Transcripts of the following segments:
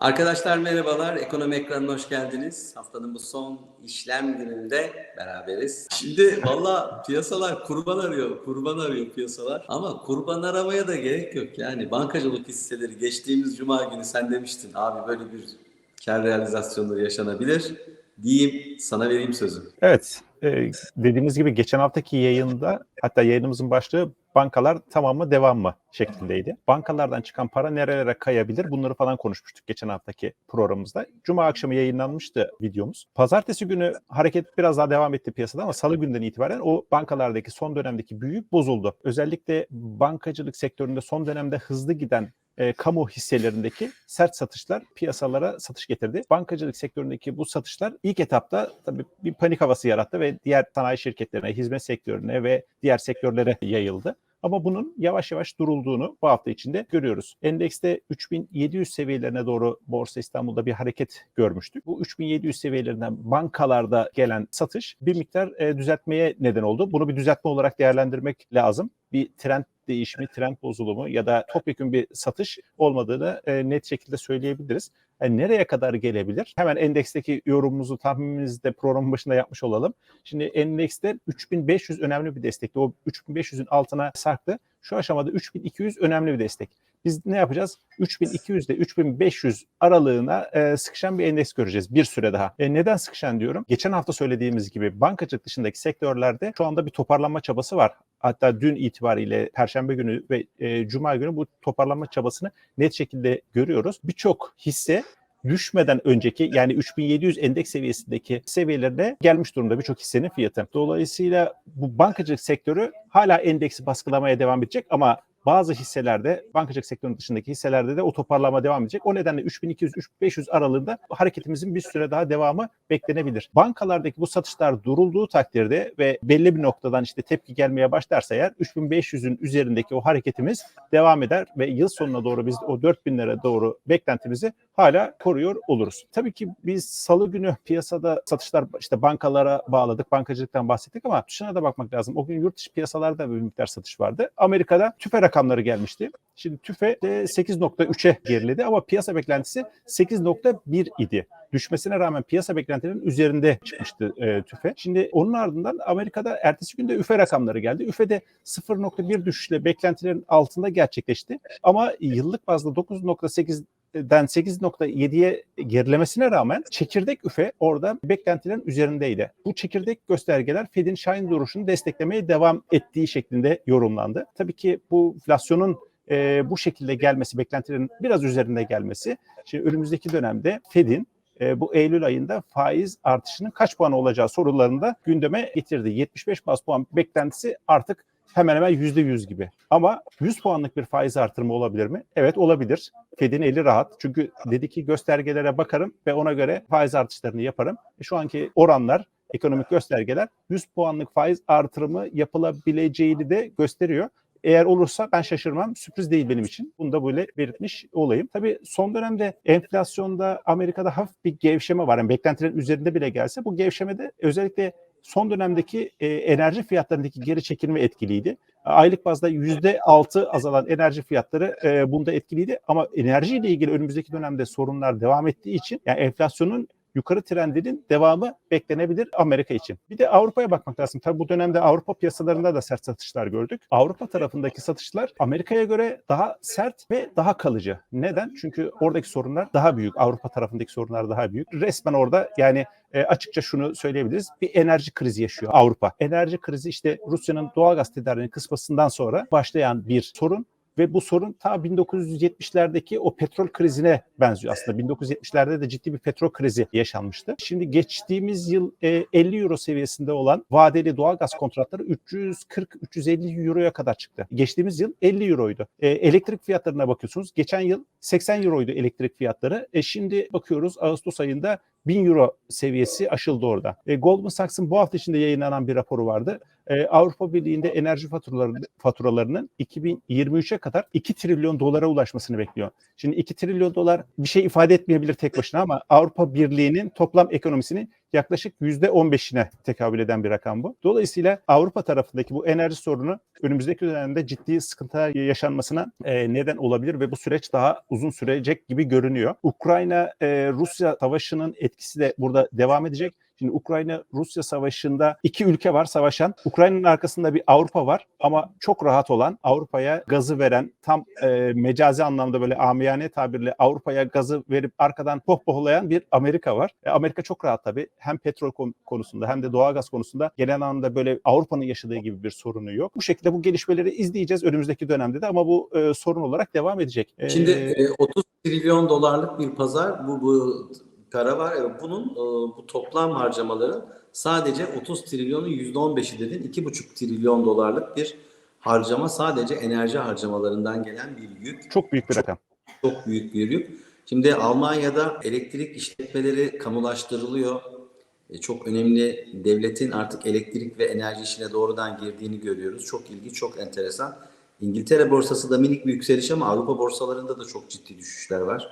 Arkadaşlar merhabalar. Ekonomi ekranına hoş geldiniz. Haftanın bu son işlem gününde beraberiz. Şimdi valla piyasalar kurban arıyor, kurban arıyor piyasalar. Ama kurban aramaya da gerek yok. Yani bankacılık hisseleri geçtiğimiz cuma günü sen demiştin abi böyle bir kar realizasyonları yaşanabilir. Diyeyim sana vereyim sözü. Evet, e, dediğimiz gibi geçen haftaki yayında hatta yayınımızın başlığı bankalar tamam mı devam mı şeklindeydi. Bankalardan çıkan para nerelere kayabilir bunları falan konuşmuştuk geçen haftaki programımızda. Cuma akşamı yayınlanmıştı videomuz. Pazartesi günü hareket biraz daha devam etti piyasada ama salı günden itibaren o bankalardaki son dönemdeki büyük bozuldu. Özellikle bankacılık sektöründe son dönemde hızlı giden e, kamu hisselerindeki sert satışlar piyasalara satış getirdi. Bankacılık sektöründeki bu satışlar ilk etapta tabii bir panik havası yarattı ve diğer sanayi şirketlerine, hizmet sektörüne ve diğer sektörlere yayıldı. Ama bunun yavaş yavaş durulduğunu bu hafta içinde görüyoruz. Endekste 3700 seviyelerine doğru Borsa İstanbul'da bir hareket görmüştük. Bu 3700 seviyelerinden bankalarda gelen satış bir miktar e, düzeltmeye neden oldu. Bunu bir düzeltme olarak değerlendirmek lazım. Bir trend değişimi, trend bozulumu ya da topyekun bir satış olmadığını e, net şekilde söyleyebiliriz. Yani nereye kadar gelebilir? Hemen endeksteki yorumumuzu tahminimizi de programın başında yapmış olalım. Şimdi endekste 3500 önemli bir destekti. O 3500'ün altına sarktı. Şu aşamada 3200 önemli bir destek. Biz ne yapacağız? 3200 ile 3500 aralığına e, sıkışan bir endeks göreceğiz bir süre daha. E, neden sıkışan diyorum? Geçen hafta söylediğimiz gibi bankacılık dışındaki sektörlerde şu anda bir toparlanma çabası var. Hatta dün itibariyle Perşembe günü ve e, Cuma günü bu toparlanma çabasını net şekilde görüyoruz. Birçok hisse düşmeden önceki yani 3700 endeks seviyesindeki seviyelerine gelmiş durumda birçok hissenin fiyatı. Dolayısıyla bu bankacılık sektörü hala endeksi baskılamaya devam edecek ama bazı hisselerde, bankacılık sektörünün dışındaki hisselerde de o toparlama devam edecek. O nedenle 3200-3500 aralığında hareketimizin bir süre daha devamı beklenebilir. Bankalardaki bu satışlar durulduğu takdirde ve belli bir noktadan işte tepki gelmeye başlarsa eğer 3500'ün üzerindeki o hareketimiz devam eder ve yıl sonuna doğru biz o 4000'lere doğru beklentimizi hala koruyor oluruz. Tabii ki biz salı günü piyasada satışlar işte bankalara bağladık, bankacılıktan bahsettik ama dışına da bakmak lazım. O gün yurt dışı piyasalarda bir miktar satış vardı. Amerika'da tüfe rakamları gelmişti. Şimdi tüfe de 8.3'e geriledi ama piyasa beklentisi 8.1 idi. Düşmesine rağmen piyasa beklentilerinin üzerinde çıkmıştı e, tüfe. Şimdi onun ardından Amerika'da ertesi günde üfe rakamları geldi. Üfe de 0.1 düşüşle beklentilerin altında gerçekleşti. Ama yıllık bazda 9.8 den 8.7'ye gerilemesine rağmen çekirdek üfe orada beklentilerin üzerindeydi. Bu çekirdek göstergeler Fed'in Şahin duruşunu desteklemeye devam ettiği şeklinde yorumlandı. Tabii ki bu enflasyonun e, bu şekilde gelmesi, beklentilerin biraz üzerinde gelmesi, şimdi önümüzdeki dönemde Fed'in e, bu Eylül ayında faiz artışının kaç puan olacağı sorularını da gündeme getirdi. 75 bas puan beklentisi artık hemen hemen yüzde yüz gibi. Ama 100 puanlık bir faiz artırımı olabilir mi? Evet olabilir. Fed'in eli rahat. Çünkü dedi ki göstergelere bakarım ve ona göre faiz artışlarını yaparım. E şu anki oranlar ekonomik göstergeler 100 puanlık faiz artırımı yapılabileceğini de gösteriyor. Eğer olursa ben şaşırmam. Sürpriz değil benim için. Bunu da böyle belirtmiş olayım. Tabii son dönemde enflasyonda Amerika'da hafif bir gevşeme var. Yani beklentilerin üzerinde bile gelse bu gevşemede özellikle son dönemdeki e, enerji fiyatlarındaki geri çekilme etkiliydi. Aylık bazda yüzde altı azalan enerji fiyatları e, bunda etkiliydi. Ama enerjiyle ilgili önümüzdeki dönemde sorunlar devam ettiği için yani enflasyonun yukarı trendinin devamı beklenebilir Amerika için. Bir de Avrupa'ya bakmak lazım. Tabii bu dönemde Avrupa piyasalarında da sert satışlar gördük. Avrupa tarafındaki satışlar Amerika'ya göre daha sert ve daha kalıcı. Neden? Çünkü oradaki sorunlar daha büyük. Avrupa tarafındaki sorunlar daha büyük. Resmen orada yani e, açıkça şunu söyleyebiliriz. Bir enerji krizi yaşıyor Avrupa. Enerji krizi işte Rusya'nın doğal gaz tedariğini kısmasından sonra başlayan bir sorun ve bu sorun ta 1970'lerdeki o petrol krizine benziyor aslında. 1970'lerde de ciddi bir petrol krizi yaşanmıştı. Şimdi geçtiğimiz yıl e, 50 euro seviyesinde olan vadeli doğal gaz kontratları 340-350 euroya kadar çıktı. Geçtiğimiz yıl 50 euroydu. E, elektrik fiyatlarına bakıyorsunuz. Geçen yıl 80 euroydu elektrik fiyatları. E, şimdi bakıyoruz Ağustos ayında 1000 euro seviyesi aşıldı orada. E, Goldman Sachs'ın bu hafta içinde yayınlanan bir raporu vardı. E, Avrupa Birliği'nde enerji faturaları, faturalarının 2023'e kadar 2 trilyon dolara ulaşmasını bekliyor. Şimdi 2 trilyon dolar bir şey ifade etmeyebilir tek başına ama Avrupa Birliği'nin toplam ekonomisinin yaklaşık %15'ine tekabül eden bir rakam bu. Dolayısıyla Avrupa tarafındaki bu enerji sorunu önümüzdeki dönemde ciddi sıkıntılar yaşanmasına e, neden olabilir ve bu süreç daha uzun sürecek gibi görünüyor. Ukrayna-Rusya savaşının etkisi de burada devam edecek. Şimdi Ukrayna-Rusya savaşında iki ülke var savaşan. Ukrayna'nın arkasında bir Avrupa var ama çok rahat olan Avrupa'ya gazı veren tam e, mecazi anlamda böyle amiyane tabirle Avrupa'ya gazı verip arkadan pohpohlayan bir Amerika var. E, Amerika çok rahat tabii. Hem petrol kon- konusunda hem de doğalgaz konusunda genel anlamda böyle Avrupa'nın yaşadığı gibi bir sorunu yok. Bu şekilde bu gelişmeleri izleyeceğiz önümüzdeki dönemde de ama bu e, sorun olarak devam edecek. E, Şimdi e, 30 trilyon dolarlık bir pazar bu bu para var. Evet, bunun e, bu toplam harcamaların sadece 30 trilyonun %15'i dedin 2,5 trilyon dolarlık bir harcama sadece enerji harcamalarından gelen bir yük. çok büyük bir rakam. Çok büyük bir yük. Şimdi Almanya'da elektrik işletmeleri kamulaştırılıyor. E, Çok önemli devletin artık elektrik ve enerji işine doğrudan girdiğini görüyoruz. Çok ilginç, çok enteresan. İngiltere borsası da minik bir yükseliş ama Avrupa borsalarında da çok ciddi düşüşler var.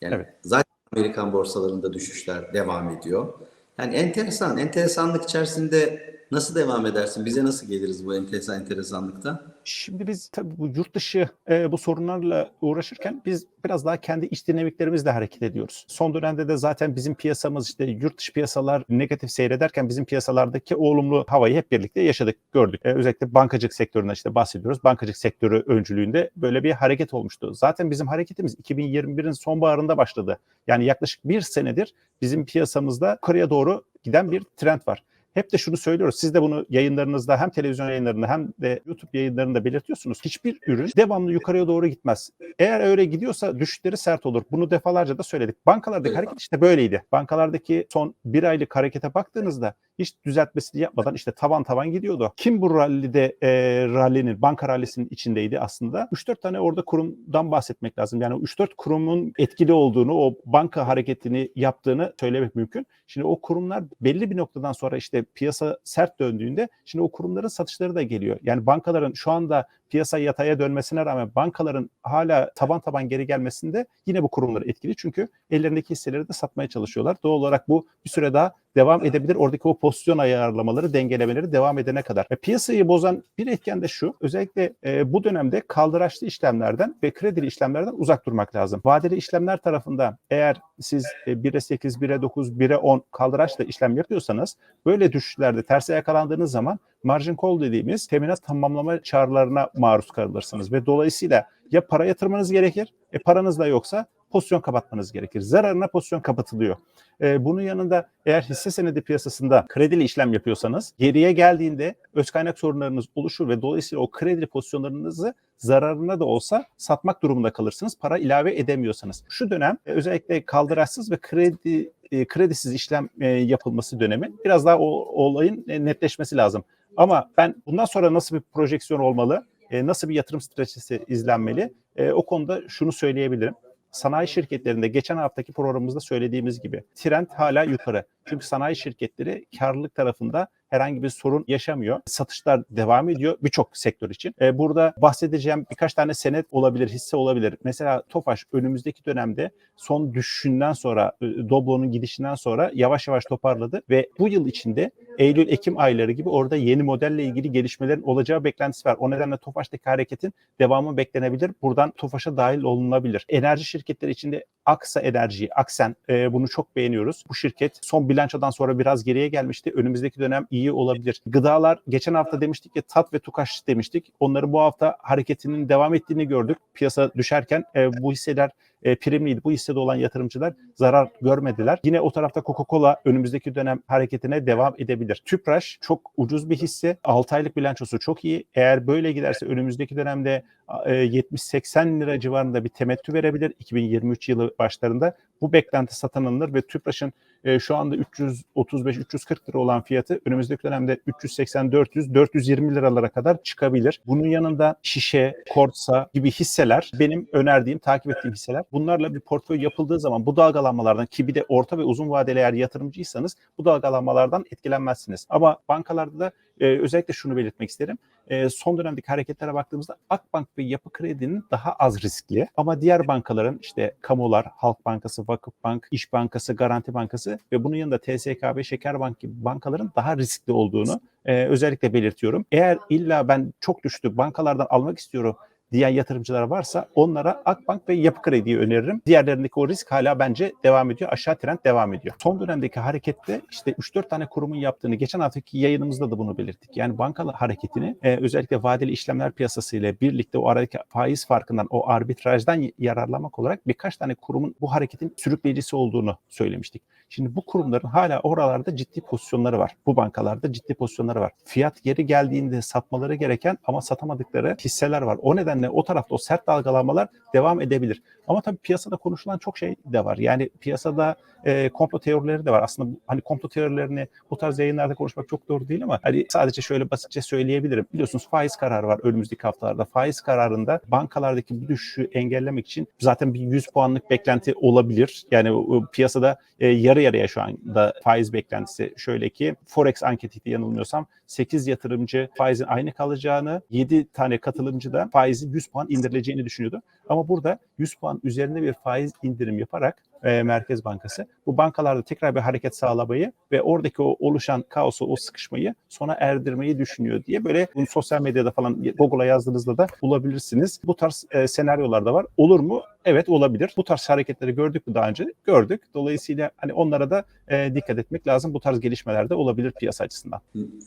Yani Evet. zaten Amerikan borsalarında düşüşler devam ediyor. Yani enteresan, enteresanlık içerisinde nasıl devam edersin? Bize nasıl geliriz bu enteresan enteresanlıkta? Şimdi biz tabii bu yurt dışı e, bu sorunlarla uğraşırken biz biraz daha kendi iç dinamiklerimizle hareket ediyoruz. Son dönemde de zaten bizim piyasamız işte yurt dışı piyasalar negatif seyrederken bizim piyasalardaki olumlu havayı hep birlikte yaşadık, gördük. E, özellikle bankacılık sektöründen işte bahsediyoruz. Bankacılık sektörü öncülüğünde böyle bir hareket olmuştu. Zaten bizim hareketimiz 2021'in sonbaharında başladı. Yani yaklaşık bir senedir bizim piyasamızda yukarıya doğru giden bir trend var. Hep de şunu söylüyoruz. Siz de bunu yayınlarınızda hem televizyon yayınlarında hem de YouTube yayınlarında belirtiyorsunuz. Hiçbir ürün devamlı yukarıya doğru gitmez. Eğer öyle gidiyorsa düşüşleri sert olur. Bunu defalarca da söyledik. Bankalardaki hareket işte böyleydi. Bankalardaki son bir aylık harekete baktığınızda hiç düzeltmesini yapmadan işte tavan tavan gidiyordu. Kim bu rallide e, rallinin, banka rallisinin içindeydi aslında? 3-4 tane orada kurumdan bahsetmek lazım. Yani 3-4 kurumun etkili olduğunu, o banka hareketini yaptığını söylemek mümkün. Şimdi o kurumlar belli bir noktadan sonra işte piyasa sert döndüğünde şimdi o kurumların satışları da geliyor. Yani bankaların şu anda piyasa yataya dönmesine rağmen bankaların hala taban taban geri gelmesinde yine bu kurumları etkili. Çünkü ellerindeki hisseleri de satmaya çalışıyorlar. Doğal olarak bu bir süre daha devam edebilir. Oradaki o pozisyon ayarlamaları, dengelemeleri devam edene kadar. E, piyasayı bozan bir etken de şu. Özellikle e, bu dönemde kaldıraçlı işlemlerden ve kredili işlemlerden uzak durmak lazım. Vadeli işlemler tarafında eğer siz e, 1'e 8, 1'e 9, 1'e 10 kaldıraçla işlem yapıyorsanız böyle düşüşlerde terse yakalandığınız zaman margin call dediğimiz teminat tamamlama çağrılarına maruz kalırsınız ve dolayısıyla ya para yatırmanız gerekir, e paranız da yoksa pozisyon kapatmanız gerekir. Zararına pozisyon kapatılıyor. E, bunun yanında eğer hisse senedi piyasasında kredili işlem yapıyorsanız geriye geldiğinde öz kaynak sorunlarınız oluşur ve dolayısıyla o kredi pozisyonlarınızı zararına da olsa satmak durumunda kalırsınız. Para ilave edemiyorsanız. Şu dönem e, özellikle kaldıraçsız ve kredi e, kredisiz işlem e, yapılması dönemi biraz daha o, o olayın e, netleşmesi lazım. Ama ben bundan sonra nasıl bir projeksiyon olmalı, e, nasıl bir yatırım stratejisi izlenmeli e, o konuda şunu söyleyebilirim. Sanayi şirketlerinde geçen haftaki programımızda söylediğimiz gibi trend hala yukarı. Çünkü sanayi şirketleri karlılık tarafında herhangi bir sorun yaşamıyor. Satışlar devam ediyor birçok sektör için. E, burada bahsedeceğim birkaç tane senet olabilir, hisse olabilir. Mesela Tofaş önümüzdeki dönemde son düşüşünden sonra, e, Doblo'nun gidişinden sonra yavaş yavaş toparladı ve bu yıl içinde Eylül-Ekim ayları gibi orada yeni modelle ilgili gelişmelerin olacağı beklentisi var. O nedenle Tofaş'taki hareketin devamı beklenebilir. Buradan Tofaş'a dahil olunabilir. Enerji şirketleri içinde Aksa Enerji, Aksen e, bunu çok beğeniyoruz. Bu şirket son bilançodan sonra biraz geriye gelmişti. Önümüzdeki dönem iyi olabilir. Gıdalar geçen hafta demiştik ki Tat ve Tukaş demiştik. Onları bu hafta hareketinin devam ettiğini gördük. Piyasa düşerken e, bu hisseler e, primliydi. Bu hissede olan yatırımcılar zarar görmediler. Yine o tarafta Coca-Cola önümüzdeki dönem hareketine devam edebilir. Tüpraş çok ucuz bir hisse. 6 aylık bilançosu çok iyi. Eğer böyle giderse önümüzdeki dönemde e, 70-80 lira civarında bir temettü verebilir 2023 yılı başlarında. Bu beklenti satın alınır ve Tüpraş'ın e, şu anda 335-340 lira olan fiyatı önümüzdeki dönemde 380-400-420 liralara kadar çıkabilir. Bunun yanında şişe, korsa gibi hisseler benim önerdiğim, takip ettiğim hisseler. Bunlarla bir portföy yapıldığı zaman bu dalgalanmalardan ki bir de orta ve uzun vadeli eğer yatırımcıysanız bu dalgalanmalardan etkilenmezsiniz. Ama bankalarda da Ee, özellikle şunu belirtmek isterim. Ee, son dönemdeki hareketlere baktığımızda Akbank ve Yapı Kredi'nin daha az riskli ama diğer bankaların işte kamular, Halk Bankası, Vakıfbank, İş Bankası, Garanti Bankası ve bunun yanında TSKB, Şekerbank gibi bankaların daha riskli olduğunu e, özellikle belirtiyorum. Eğer illa ben çok düştü bankalardan almak istiyorum diyen yatırımcılar varsa onlara Akbank ve Yapı Kredi'yi öneririm. Diğerlerindeki o risk hala bence devam ediyor. Aşağı trend devam ediyor. Son dönemdeki harekette işte 3-4 tane kurumun yaptığını geçen haftaki yayınımızda da bunu belirttik. Yani bankalar hareketini e, özellikle vadeli işlemler piyasası ile birlikte o aradaki faiz farkından, o arbitrajdan yararlanmak olarak birkaç tane kurumun bu hareketin sürükleyicisi olduğunu söylemiştik. Şimdi bu kurumların hala oralarda ciddi pozisyonları var. Bu bankalarda ciddi pozisyonları var. Fiyat geri geldiğinde satmaları gereken ama satamadıkları hisseler var. O nedenle o tarafta o sert dalgalanmalar devam edebilir. Ama tabii piyasada konuşulan çok şey de var. Yani piyasada e, komplo teorileri de var. Aslında hani komplo teorilerini bu tarz yayınlarda konuşmak çok doğru değil ama hani sadece şöyle basitçe söyleyebilirim. Biliyorsunuz faiz kararı var önümüzdeki haftalarda. Faiz kararında bankalardaki bu düşüşü engellemek için zaten bir 100 puanlık beklenti olabilir. Yani piyasada e, yarı yarıya şu anda faiz beklentisi şöyle ki Forex anketiydi yanılmıyorsam 8 yatırımcı faizin aynı kalacağını 7 tane katılımcı da faizin 100 puan indirileceğini düşünüyordu. Ama burada 100 puan üzerinde bir faiz indirim yaparak e, Merkez Bankası bu bankalarda tekrar bir hareket sağlamayı ve oradaki o oluşan kaosu, o sıkışmayı sona erdirmeyi düşünüyor diye böyle bunu sosyal medyada falan Google'a yazdığınızda da bulabilirsiniz. Bu tarz e, senaryolar da var. Olur mu? Evet olabilir. Bu tarz hareketleri gördük mü daha önce? Gördük. Dolayısıyla hani onlara da e, dikkat etmek lazım. Bu tarz gelişmeler de olabilir piyasa açısından.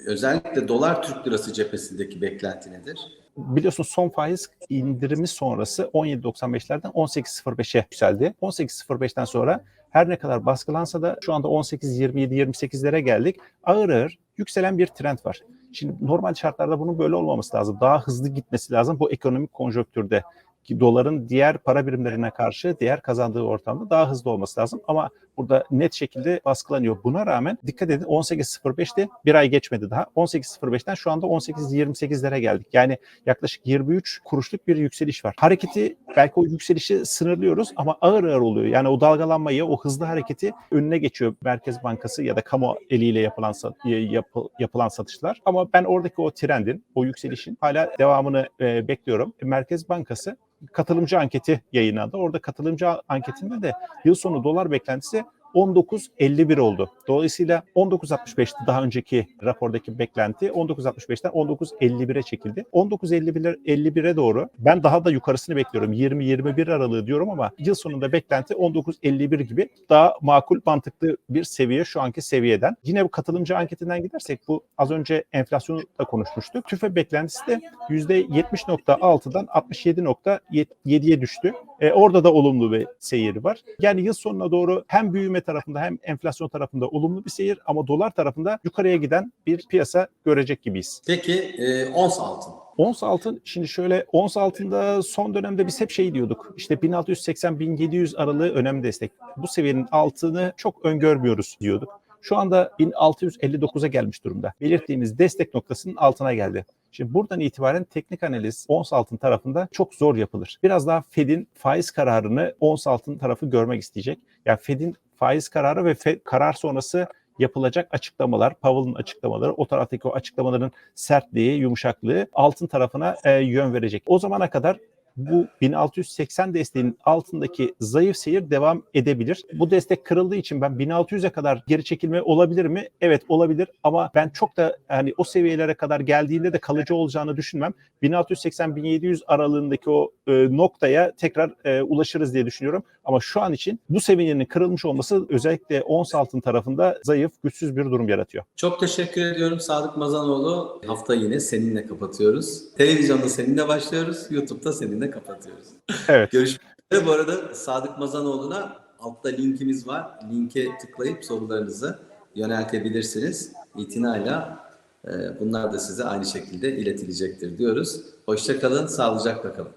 Özellikle dolar Türk lirası cephesindeki beklenti nedir? Biliyorsun son faiz indirimi sonrası 17.95'lerden 18.05'e yükseldi. 18.05'ten sonra her ne kadar baskılansa da şu anda 18, 27, 28'lere geldik. Ağır ağır yükselen bir trend var. Şimdi normal şartlarda bunun böyle olmaması lazım. Daha hızlı gitmesi lazım bu ekonomik konjonktürde. Doların diğer para birimlerine karşı diğer kazandığı ortamda daha hızlı olması lazım. Ama burada net şekilde baskılanıyor. Buna rağmen dikkat edin 18.05'te bir ay geçmedi daha. 18.05'ten şu anda 18.28'lere geldik. Yani yaklaşık 23 kuruşluk bir yükseliş var. Hareketi belki o yükselişi sınırlıyoruz ama ağır ağır oluyor. Yani o dalgalanmayı, o hızlı hareketi önüne geçiyor Merkez Bankası ya da kamu eliyle yapılan sa- yapı- yapılan satışlar. Ama ben oradaki o trendin, o yükselişin hala devamını e, bekliyorum. Merkez Bankası katılımcı anketi yayınlandı. Orada katılımcı anketinde de yıl sonu dolar beklentisi 19.51 oldu. Dolayısıyla 19.65'ti daha önceki rapordaki beklenti. 19.65'ten 19.51'e çekildi. 19.51'e 51'e doğru ben daha da yukarısını bekliyorum. 20-21 aralığı diyorum ama yıl sonunda beklenti 19.51 gibi daha makul mantıklı bir seviye şu anki seviyeden. Yine bu katılımcı anketinden gidersek bu az önce enflasyonu da konuşmuştuk. TÜFE beklentisi de %70.6'dan 67.7'ye düştü. E, orada da olumlu bir seyir var. Yani yıl sonuna doğru hem büyüme tarafında hem enflasyon tarafında olumlu bir seyir ama dolar tarafında yukarıya giden bir piyasa görecek gibiyiz. Peki e, ons altın. Ons altın şimdi şöyle ons altında son dönemde biz hep şey diyorduk. İşte 1680-1700 aralığı önemli destek. Bu seviyenin altını çok öngörmüyoruz diyorduk. Şu anda 1659'a gelmiş durumda. Belirttiğimiz destek noktasının altına geldi. Şimdi buradan itibaren teknik analiz ons altın tarafında çok zor yapılır. Biraz daha Fed'in faiz kararını ons altın tarafı görmek isteyecek. Yani Fed'in faiz kararı ve Fed, karar sonrası yapılacak açıklamalar, Powell'ın açıklamaları, o taraftaki o açıklamaların sertliği, yumuşaklığı altın tarafına e, yön verecek. O zamana kadar bu 1680 desteğinin altındaki zayıf seyir devam edebilir. Bu destek kırıldığı için ben 1600'e kadar geri çekilme olabilir mi? Evet olabilir ama ben çok da hani o seviyelere kadar geldiğinde de kalıcı olacağını düşünmem. 1680-1700 aralığındaki o e, noktaya tekrar e, ulaşırız diye düşünüyorum. Ama şu an için bu seviyenin kırılmış olması özellikle ons altın tarafında zayıf, güçsüz bir durum yaratıyor. Çok teşekkür ediyorum Sadık Mazanoğlu. Hafta yine seninle kapatıyoruz. Televizyonda seninle başlıyoruz. YouTube'da seninle kapatıyoruz. Evet. Görüşmek üzere. Bu arada Sadık Mazanoğlu'na altta linkimiz var. Linke tıklayıp sorularınızı yöneltebilirsiniz. İtinayla e, bunlar da size aynı şekilde iletilecektir diyoruz. Hoşçakalın, sağlıcakla kalın.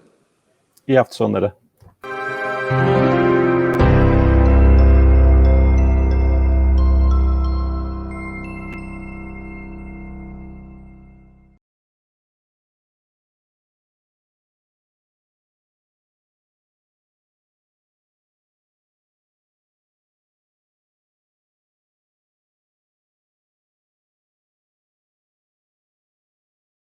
İyi hafta sonları.